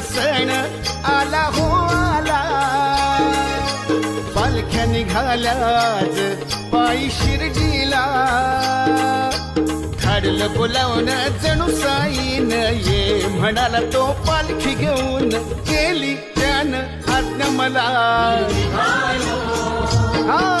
सण आला हो आला. पालख्या निघाल्याच पायी शिर्डीला. धाडलं बोलावणं जणू साईन ये म्हणाला तो पालखी घेऊन केली त्यानं आज्ञा मला. हा.